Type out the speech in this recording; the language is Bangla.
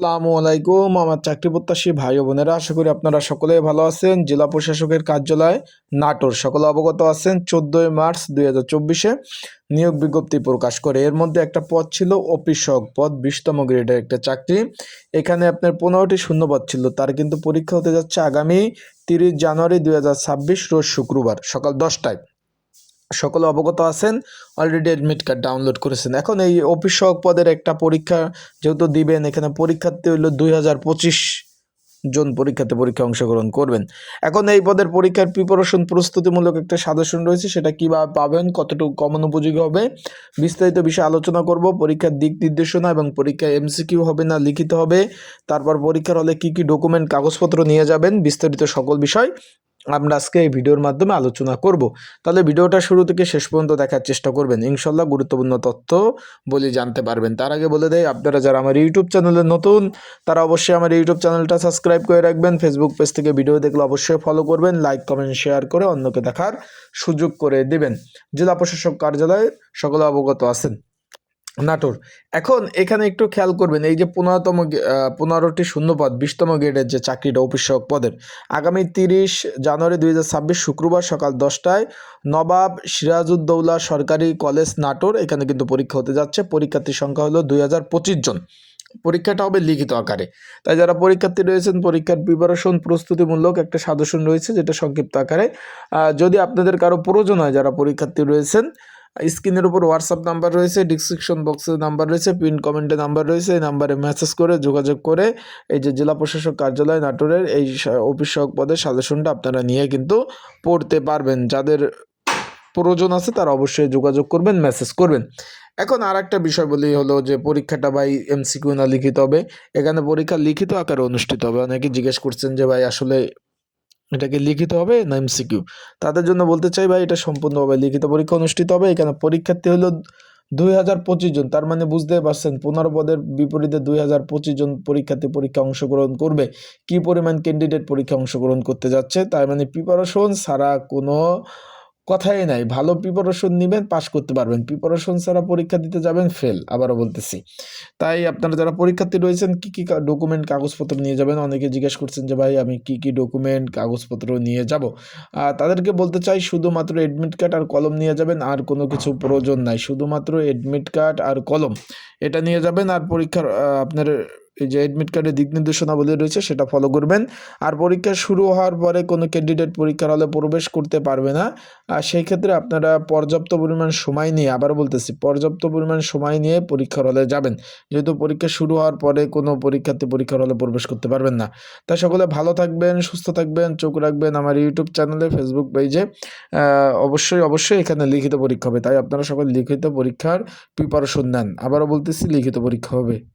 আসসালামু আলাইকুম। আমার চাকরি প্রত্যাশী ভাই বোনেরা, আশা করি আপনারা সকলেই ভালো আছেন। জেলা প্রশাসকের কার্যালয় নাটোর। সকলে অবগত আছেন, চোদ্দোই মার্চ দুই হাজার চব্বিশে নিয়োগ বিজ্ঞপ্তি প্রকাশ করে। এর মধ্যে একটা পদ ছিল অফিস সহক পদ, বিশতম গ্রেডের একটা চাকরি। এখানে আপনার পনেরোটি শূন্যপদ ছিল। তার কিন্তু পরীক্ষা হতে যাচ্ছে আগামী তিরিশ জানুয়ারি দুই হাজার ছাব্বিশ, রোজ শুক্রবার, সকাল দশটায়। সকলে অবগত আছেন অলরেডি অ্যাডমিট কার্ড ডাউনলোড করেছেন। এখন এই অফিস সহক পদের একটা পরীক্ষা যেহেতু দিবেন, এখানে পরীক্ষার্থী হইল দুই হাজার পঁচিশ জন পরীক্ষাতে পরীক্ষা অংশগ্রহণ করবেন। এখন এই পদের পরীক্ষার প্রিপারেশন প্রস্তুতিমূলক একটা সাজেশন রয়েছে, সেটা কীভাবে পাবেন, কতটুকু কমন উপযোগী হবে, বিস্তারিত বিষয়ে আলোচনা করব। পরীক্ষার দিক নির্দেশনা এবং পরীক্ষায় এমসিকিউ হবে না, লিখিত হবে। তারপর পরীক্ষার হলে কী কী ডকুমেন্ট কাগজপত্র নিয়ে যাবেন, বিস্তারিত সকল বিষয় আমরা আজকে এই ভিডিওর মাধ্যমে আলোচনা করব। তাহলে ভিডিওটা শুরু থেকে শেষ পর্যন্ত দেখার চেষ্টা করবেন। ইনশাল্লাহ গুরুত্বপূর্ণ তথ্য বলে জানতে পারবেন। তার আগে বলে দেয় আপনারা যারা আমার ইউটিউব চ্যানেলে নতুন, তারা অবশ্যই আমার ইউটিউব চ্যানেলটা সাবস্ক্রাইব করে রাখবেন। ফেসবুক পেজ থেকে ভিডিও দেখলে অবশ্যই ফলো করবেন লাইক কমেন্ট শেয়ার করে অন্যকে দেখার সুযোগ করে দেবেন। জেলা প্রশাসক কার্যালয়ে সকলে অবগত আছেন। নাটোর। এখন এখানে একটু খেয়াল করবেন, এই যে পনেরোতম পনেরোটি শূন্যপদ, বিশতম গ্রেডের যে চাকরিটা অফিসক পদের, আগামী তিরিশ জানুয়ারি দুই হাজার ছাব্বিশ শুক্রবার সকাল দশটায় নবাব সিরাজউদ্দৌলা সরকারি কলেজ নাটোর, এখানে কিন্তু পরীক্ষা হতে যাচ্ছে, পরীক্ষার্থীর সংখ্যা হলো দুই হাজার পঁচিশ জন। পরীক্ষাটা হবে লিখিত আকারে। তাই যারা পরীক্ষার্থী রয়েছেন, পরীক্ষার প্রিপারেশন প্রস্তুতিমূলক একটা সাজেশন রয়েছে, যেটা সংক্ষিপ্ত আকারে। যদি আপনাদের কারও প্রয়োজন হয়, যারা পরীক্ষার্থী রয়েছেন স্ক্রিনের উপর হোয়াটসঅ্যাপ নাম্বার রয়েছে ডিসক্রিপশন বক্সে নাম্বার রয়েছে পিন কমেন্টে নাম্বার রয়েছে, এই নাম্বারে মেসেজ করে, যোগাযোগ করে এই যে জেলা প্রশাসক কার্যালয় নাটোরের এই অফিস সহক পদের সাজেশনটা আপনারা নিয়ে কিন্তু পড়তে পারবেন। যাদের প্রয়োজন আছে তারা অবশ্যই যোগাযোগ করবেন মেসেজ করবেন। এখন আর একটা বিষয় বলি হলো যে পরীক্ষাটা ভাই এমসিকিউ না লিখিত হবে। এখানে পরীক্ষা লিখিত আকারে অনুষ্ঠিত হবে। অনেকে জিজ্ঞেস করছেন যে ভাই আসলে এটাকে লিখিত হবে না এমসিকিউ তাদের জন্য বলতে চাই ভাই, এটা সম্পূর্ণভাবে লিখিত পরীক্ষা অনুষ্ঠিত হবে। এখানে পরীক্ষার্থী হলো দুই হাজার পঁচিশ জন। তার মানে বুঝতে পারছেন, পনেরো পদের বিপরীতে দুই হাজার পঁচিশ জন পরীক্ষার্থী পরীক্ষা অংশগ্রহণ করবে। কি পরিমাণ ক্যান্ডিডেট পরীক্ষা অংশগ্রহণ করতে যাচ্ছে? তার মানে প্রিপারেশন ছাড়া কোনো কথাই নাই, ভালো প্রিপারেশন নেবেন পাস করতে পারবেন। প্রিপারেশন ছাড়া পরীক্ষা দিতে যাবেন ফেল আবারও বলতেছি। তাই আপনারা যারা পরীক্ষার্থী রয়েছেন, কি কি ডকুমেন্ট কাগজপত্র নিয়ে যাবেন? অনেকে জিজ্ঞেস করছেন যে, ভাই, আমি কি কি ডকুমেন্ট কাগজপত্র নিয়ে যাব? তাদেরকে বলতে চাই, শুধুমাত্র এডমিট কার্ড আর কলম নিয়ে যাবেন, আর কোনো কিছু প্রয়োজন নাই। শুধুমাত্র এডমিট কার্ড আর কলম, এটা নিয়ে যাবেন, আর পরীক্ষার আপনার এই যে এডমিট কার্ডের দিক নির্দেশনাবলী রয়েছে, সেটা ফলো করবেন। আর পরীক্ষা শুরু হওয়ার পরে কোনো ক্যান্ডিডেট পরীক্ষার হলে প্রবেশ করতে পারবে না। আর সেই ক্ষেত্রে আপনারা পর্যাপ্ত পরিমাণ সময় নিয়ে, আবার বলতেছি, পর্যাপ্ত পরিমাণ সময় নিয়ে পরীক্ষার হলে যাবেন। যেহেতু পরীক্ষা শুরু হওয়ার পরে কোনো পরীক্ষার্থী পরীক্ষার হলে প্রবেশ করতে পারবেন না। তাই সকলে ভালো থাকবেন, সুস্থ থাকবেন, চোখ রাখবেন আমার ইউটিউব চ্যানেলে ফেসবুক পেজে অবশ্যই অবশ্যই এখানে লিখিত পরীক্ষা হবে। তাই আপনারা সকলে লিখিত পরীক্ষার প্রিপারেশন নেন। আবারও বলতেছি, লিখিত পরীক্ষা হবে।